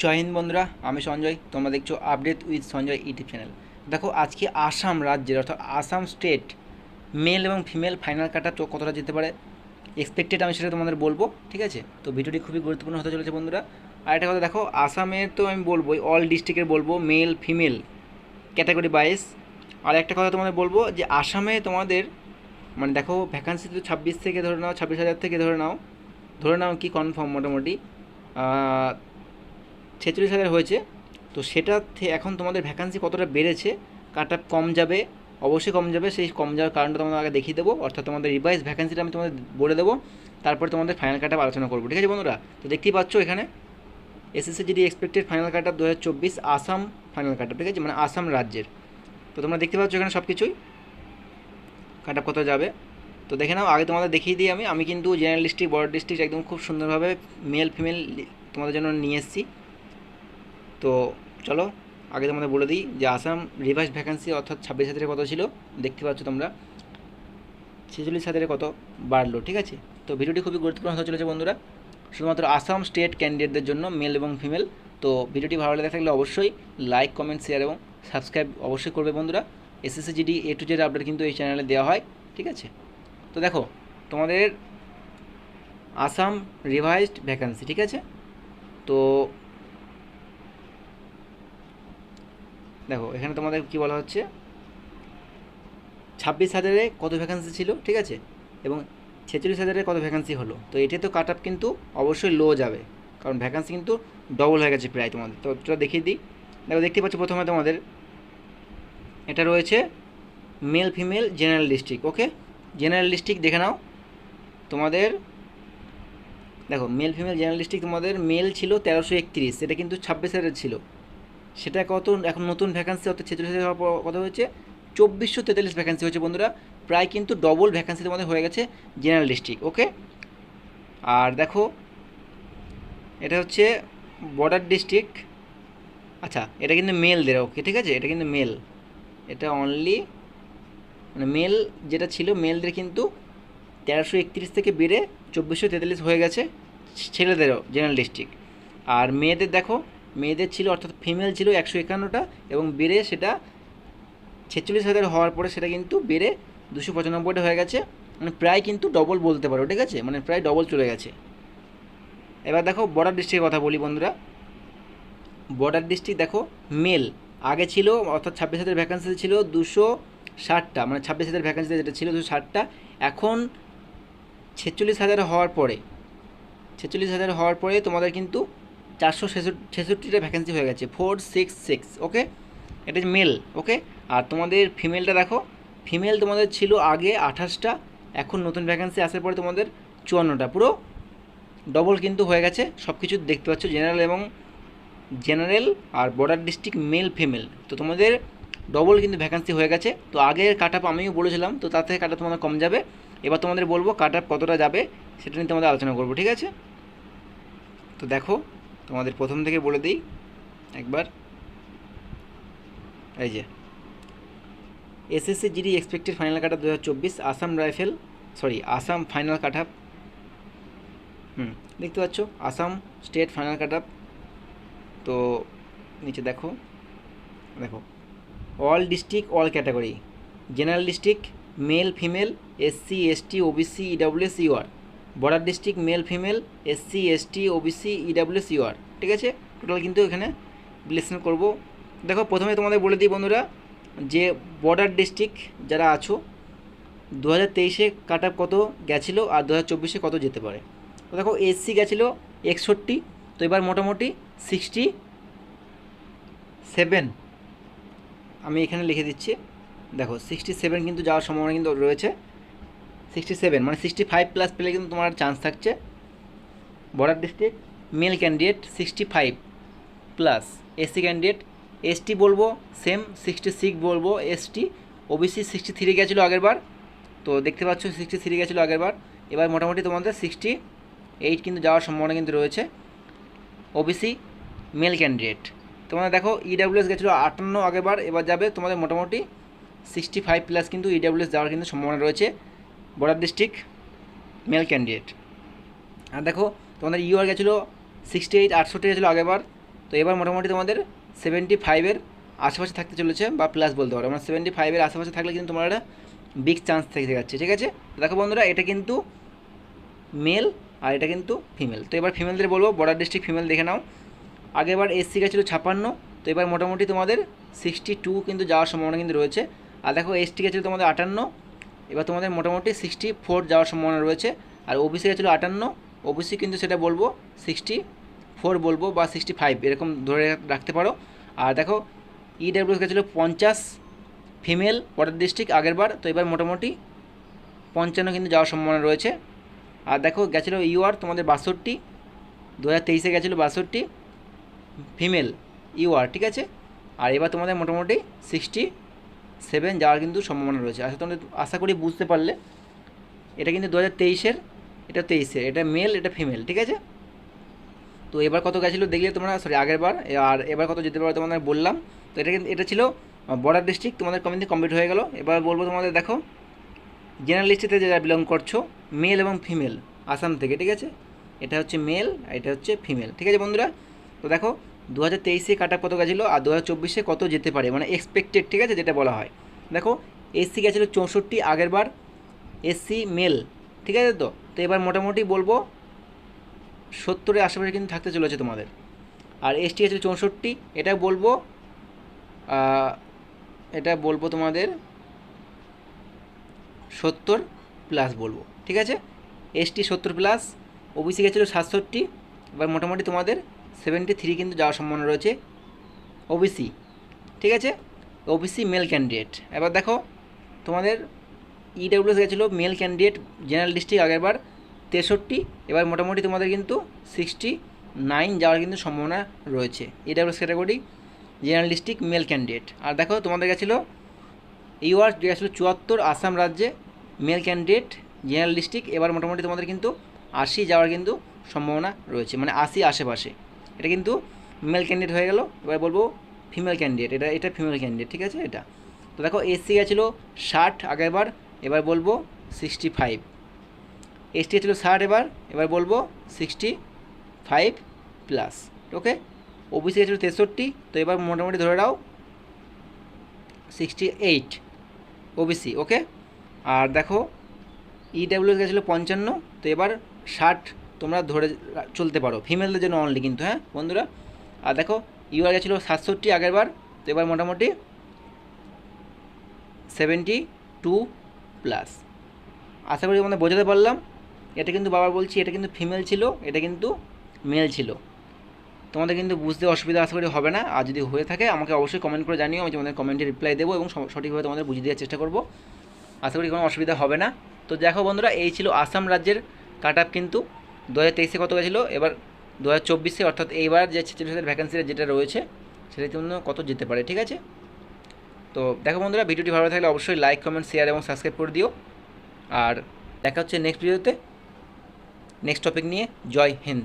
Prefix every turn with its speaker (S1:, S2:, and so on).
S1: জয় হিন্দ বন্ধুরা, আমি সঞ্জয়, তোমরা দেখছ update with Sanjay YouTube channel দেখো, আজকে আসাম রাজ্যের, অর্থাৎ আসাম স্টেট মেল এবং ফিমেল ফাইনাল কাটা তো কতটা যেতে পারে এক্সপেক্টেড আমি সেটা তোমাদের বলব, ঠিক আছে? তো ভিডিওটি খুবই গুরুত্বপূর্ণ হতে চলেছে বন্ধুরা। আর একটা কথা দেখো আসামের তো আমি বলব অল ডিস্ট্রিক্টের বলব মেল ফিমেল ক্যাটাগরি বাইস আর একটা কথা তোমাদের বলব, যে আসামে তোমাদের মানে দেখো ভ্যাকান্সি তো ছাব্বিশ থেকে ধরে নাও, ছাব্বিশ হাজার থেকে ধরে নাও। ধরে নাও কি কনফার্ম মোটামুটি? ছেচল্লিশ হাজার হয়েছে। তো সেটা এখন তোমাদের ভ্যাকান্সি কতটা বেড়েছে কাট কম যাবে, অবশ্যই কম যাবে, সেই কম যাওয়ার কারণটা তোমাদের আগে দেখিয়ে দেবো। অর্থাৎ তোমাদের রিভাইস ভ্যাকান্সিটা আমি তোমাদের বলে দেবো, তারপরে তোমাদের ফাইনাল কাট আলোচনা করব। ঠিক আছে বন্ধুরা? তো দেখতেই পাচ্ছ এখানে SSC GD expected final cut দু আসাম ফাইনাল কাট ঠিক আছে? মানে আসাম রাজ্যের। তো তোমরা দেখতে পাচ্ছ এখানে সব কিছুই কাট কত যাবে? তো দেখে নাও, আগে তোমাদের দেখিয়ে দিই আমি। আমি কিন্তু জেনারেল ডিস্ট্রিক্ট বড় ডিস্ট্রিক্ট একদম খুব সুন্দরভাবে মেল ফিমেল তোমাদের জন্য নিয়ে এসেছি। তো চলো, আগে তোমাদের বলে দিই যে আসাম রিভাইস ভ্যাকান্সি অর্থাৎ ছাব্বিশ হাজারে কত ছিল? দেখতে পাচ্ছ তোমরা। ছেচল্লিশ হাজারে কত? বাড়লো, ঠিক আছে? তো ভিডিওটি খুবই গুরুত্বপূর্ণ হতে চলেছে বন্ধুরা। শুধুমাত্র আসাম স্টেট ক্যান্ডিডেটদের জন্য মেল এবং ফিমেল তো ভিডিওটি ভালো লেগে থাকলে অবশ্যই লাইক কমেন্ট শেয়ার এবং সাবস্ক্রাইব অবশ্যই করবে বন্ধুরা। SSC GD A to Z update কিন্তু এই চ্যানেলে দেওয়া হয়, ঠিক আছে? তো দেখো, তোমাদের আসাম রিভাইজড ভ্যাকান্সি ঠিক আছে? তো দেখো, এখানে তোমাদের কি বলা হচ্ছে? ছাব্বিশ হাজারে কত ভ্যাকান্সি ছিল, ঠিক আছে? এবং ছেচল্লিশ হাজারে কত ভ্যাকান্সি হলো? তো এটা তো কাট আপ কিন্তু অবশ্যই লো যাবে, কারণ ভ্যাকান্সি কিন্তু ডবল হয়ে গেছে প্রায় তোমাদের। তো ওটা দেখিয়ে দিই। দেখো, দেখতে পাচ্ছ প্রথমে তোমাদের, এটা রয়েছে male female general district okay general district দেখে নাও। তোমাদের, দেখো মেল ফিমেল জেনারেল ডিস্ট্রিক্ট তোমাদের মেল ছিল তেরোশো একত্রিশ, এটা কিন্তু ছাব্বিশ হাজার ছিল। সেটা কত, এখন নতুন ভ্যাকান্সি অর্থাৎ ছেচল্লিশ হাজার কত হয়েছে, চব্বিশশো তেতাল্লিশ ভ্যাকান্সি হয়েছে বন্ধুরা। প্রায় কিন্তু ডবল ভ্যাকান্সি তোমাদের হয়ে গেছে জেনারেল ডিস্ট্রিক্ট ওকে আর দেখো, এটা হচ্ছে বর্ডার ডিস্ট্রিক্ট আচ্ছা এটা কিন্তু মেলদের ওকে ঠিক আছে? এটা কিন্তু মেল এটা অনলি মানে মেল যেটা ছিল মেলদের কিন্তু তেরোশো একত্রিশ থেকে বেড়ে চব্বিশশো তেতাল্লিশ হয়ে গেছে ছেলেদেরও জেনারেল ডিস্ট্রিক্ট আর মেয়েদের দেখো মেয়েদের ছিল, অর্থাৎ ফিমেল ছিল একশো একান্নটা এবং বেড়ে সেটা ছেচল্লিশ হাজার হওয়ার পরে সেটা কিন্তু বেড়ে দুশো পঁচানব্বইটা হয়ে গেছে। মানে প্রায় কিন্তু ডবল বলতে পারো, ঠিক আছে? মানে প্রায় ডবল চলে গেছে। এবার দেখো বর্ডার ডিস্ট্রিক্টের কথা বলি বন্ধুরা। বর্ডার ডিস্ট্রিক্ট দেখো মেল আগে ছিল অর্থাৎ ছাব্বিশ হাজার ভ্যাকান্সি ছিল দুশো ষাটটা মানে ছাব্বিশ হাজার ভ্যাকান্সি যেটা ছিল দুশো ষাটটা। এখন ছেচল্লিশ হাজার হওয়ার পরে, ছেচল্লিশ হাজার হওয়ার পরে তোমাদের কিন্তু চারশো ছেষট্টিটা ভ্যাকেন্সি হয়ে গেছে। ফোর সিক্স সিক্স ওকে এটা মেল ওকে আর তোমাদের ফিমেলটা দেখো ফিমেল তোমাদের ছিল আগে আঠাশটা, এখন নতুন ভ্যাকেন্সি আসার পরে তোমাদের চুয়ান্নটা। পুরো ডবল কিন্তু হয়ে গেছে সব কিছু দেখতে পাচ্ছ জেনারেল এবং জেনারেল আর বর্ডার ডিস্ট্রিক্ট মেল ফিমেল তো তোমাদের ডবল কিন্তু ভ্যাকান্সি হয়ে গেছে। তো আগের কাট আপ আমিও বলেছিলাম, তো তার থেকে কাট তোমাদের কম যাবে। এবার তোমাদের বলব কাট আপ কতটা যাবে, সেটা নিয়ে তোমাদের আলোচনা করব, ঠিক আছে? তো দেখো তোমাদের প্রথম থেকে বলে দিই, একবার। এই যে। SSC GD expected final cut দু Assam rifle sorry Assam final cut up hmm, দেখতে পাচ্ছ? আসাম স্টেট ফাইনাল কাট তো নিচে দেখো দেখো। All district all category general district male female SC ST OBC EWS UR border district male, female SC ST OBC EWS UR ঠিক আছে? Total কিন্তু এখানে বিশ্লেষণ করব। দেখো, প্রথমে তোমাদের বলে দিই বন্ধুরা, যে বর্ডার ডিস্ট্রিক্ট যারা আছো দু হাজার তেইশে কাট কত গেছিল আর দু হাজার চব্বিশে কত যেতে পারে? তো দেখো এসসি গেছিল একষট্টি, তো এবার মোটামুটি সিক্সটি সেভেন। আমি এখানে লিখে দিচ্ছি। দেখো, সিক্সটি সেভেন কিন্তু যাওয়ার সম্ভাবনা কিন্তু রয়েছে। সিক্সটি সেভেন মানে সিক্সটি ফাইভ প্লাস পেলে কিন্তু তোমার চান্স থাকছে। Border district male candidate sixty five plus SC candidate ST বলব সেম সিক্সটি সিক্স বলব এসটি ওবিসি সিক্সটি থ্রি গেছিল আগেরবার তো দেখতে পাচ্ছ সিক্সটি থ্রি গেছিল আগেরবার এবার মোটামুটি তোমাদের সিক্সটি এইট কিন্তু যাওয়ার সম্ভাবনা কিন্তু রয়েছে। ওবিসি মেল ক্যান্ডিডেট তোমাদের দেখো ইডাব্লিউএস গেছিল আটান্ন আগেরবার এবার যাবে তোমাদের মোটামুটি সিক্সটি ফাইভ প্লাস কিন্তু ইডাব্লিউএস যাওয়ার কিন্তু সম্ভাবনা রয়েছে। Border district male candidate. আর দেখো, তোমাদের ইউআর গেছিল সিক্সটি এইট আটষট্টি গেছিল আগেরবার। তো এবার মোটামুটি তোমাদের সেভেন্টি ফাইভের আশেপাশে থাকতে চলেছে বা প্লাস বলতে পারো। মানে সেভেন্টি ফাইভের আশেপাশে থাকলে কিন্তু তোমার একটা বিগ চান্স থেকে যাচ্ছে, ঠিক আছে? দেখো বন্ধুরা, এটা কিন্তু মেল আর এটা কিন্তু ফিমেল তো এবার ফিমেলদের বলব, বর্ডার ডিস্ট্রিক্ট ফিমেল দেখে নাও। আগেবার এসসি গেছিল ছাপান্ন, তো এবার মোটামুটি তোমাদের সিক্সটি টু কিন্তু যাওয়ার সম্ভাবনা কিন্তু রয়েছে। আর দেখো এসটি গেছিল তোমাদের আটান্ন এবার তোমাদের মোটামুটি সিক্সটি ফোর যাওয়ার সম্ভাবনা রয়েছে। আর ওবিসি গেছিল আটান্ন ওবিসি কিন্তু সেটা বলব সিক্সটি ফোর বলব বা সিক্সটি ফাইভ এরকম ধরে রাখতে পারো। আর দেখো ইডাব্লিউএস গেছিল পঞ্চাশ ফিমেল বর্ডার ডিস্ট্রিক্ট আগেরবার তো এবার মোটামুটি পঞ্চান্ন কিন্তু যাওয়ার সম্ভাবনা রয়েছে। আর দেখো, গেছিল ইউআর তোমাদের বাষট্টি দু হাজার তেইশে গেছিল বাষট্টি ফিমেল ইউআর ঠিক আছে? আর এবার তোমাদের মোটামুটি সিক্সটি সেভেন যাওয়ার কিন্তু সম্ভাবনা রয়েছে। আশা তোমরা আশা করি বুঝতে পারলে, এটা কিন্তু দু হাজার তেইশের, এটা তেইশের, এটা মেল এটা ফিমেল ঠিক আছে? তো এবার কত গেছিল দেখলে তোমরা সরি আগের বার, আর এবার কত যেতে পারো তোমাদের বললাম। তো এটা কিন্তু, এটা ছিল বর্ডার ডিস্ট্রিক্ট তোমাদের কমিটি কমপ্লিট হয়ে গেল। এবার বলব তোমাদের, দেখো জেনারেল যারা বিলং করছ মেল এবং ফিমেল আসাম থেকে, ঠিক আছে? এটা হচ্ছে মেল এটা হচ্ছে ফিমেল ঠিক আছে বন্ধুরা? তো দেখো দু হাজার তেইশে কাট কত গেছিল? আর দু হাজার চব্বিশে কত যেতে পারে? মানে এক্সপেক্টেড ঠিক আছে? যেটা বলা হয়। দেখো এসসি গেছিল চৌষট্টি, আগের বার এসসি মেল ঠিক আছে তো? তো এবার মোটামুটি বলব, সত্তরের আশেপাশে কিন্তু থাকতে চলেছে তোমাদের। আর এসটি গেছিল চৌষট্টি, এটা বলব এটা বলব তোমাদের, সত্তর প্লাস বলব, ঠিক আছে? এসটি সত্তর প্লাস ওবিসি গেছিল সাতষট্টি, এবার মোটামুটি তোমাদের সেভেন্টি থ্রি কিন্তু যাওয়ার সম্ভাবনা রয়েছে ওবিসি, ঠিক আছে? OBC male candidate. এবার দেখো, তোমাদের ইডাব্লিউএস গেছিল মেল ক্যান্ডিডেট জেনারেল ডিস্ট্রিক্ট আগেরবার তেষট্টি, এবার মোটামুটি তোমাদের কিন্তু সিক্সটি নাইন যাওয়ার কিন্তু সম্ভাবনা রয়েছে EWS category general district male candidate. আর দেখো, তোমাদের গেছিল, ইউআর গেছিল চুয়াত্তর আসাম রাজ্যে মেল ক্যান্ডিডেট জেনারেল ডিস্ট্রিক্ট, এবার মোটামুটি তোমাদের কিন্তু আশি যাওয়ার কিন্তু সম্ভাবনা রয়েছে মানে আশি আশেপাশে। এটা কিন্তু মেল ক্যান্ডিডেট হয়ে গেল। এবার বলব ফিমেল ক্যান্ডিডেট এটা এটা ফিমেল ক্যান্ডিডেট ঠিক আছে? এটা। তো দেখো এসসি গেছিল ষাট আগেরবার, এবার বলব সিক্সটি ফাইভ এসটি ছিল ষাট এবার এবার বলব sixty five plus okay OBC গেছিল তেষট্টি, তো এবার মোটামুটি ধরে নাও সিক্সটি এইট ওবিসি ওকে আর দেখো ইডাব্লিউ গেছিল পঞ্চান্ন, তো এবার ষাট তোমরা ধরে চলতে পারো। ফিমেলদের জন্য অনলি কিন্তু হ্যাঁ? বন্ধুরা, আর দেখো ইউআর গেছিল সাতষট্টি আগের বার, তো এবার মোটামুটি সেভেন্টি টু প্লাস আশা করি তোমাদের বোঝাতে পারলাম। এটা কিন্তু বাবার বলছি, এটা কিন্তু ফিমেল ছিল, এটা কিন্তু মেল ছিল। তোমাদের কিন্তু বুঝতে অসুবিধা আশা করি হবে না। আর যদি হয়ে থাকে, আমাকে অবশ্যই কমেন্ট করে জানিও, আমি তোমাদের কমেন্টে রিপ্লাই দেবো এবং সঠিকভাবে তোমাদের বুঝিয়ে দেওয়ার চেষ্টা করব। আশা করি কোনো অসুবিধা হবে না। তো দেখো বন্ধুরা, এই ছিল আসাম রাজ্যের কাট আপ কিন্তু দু হাজার তেইশে কত গেছিল এবার দু হাজার চব্বিশে, অর্থাৎ এইবার যে ছেচল্লিশ হাজার ভ্যাকেন্সিটা যেটা রয়েছে সেটার জন্য কত যেতে পারে, ঠিক আছে? তো দেখো বন্ধুরা, ভিডিওটি ভালো থাকলে অবশ্যই লাইক কমেন্ট শেয়ার এবং সাবস্ক্রাইব করে দিও। আর দেখা হচ্ছে নেক্সট ভিডিওতে নেক্সট টপিক নিয়ে, জয় হিন্দ।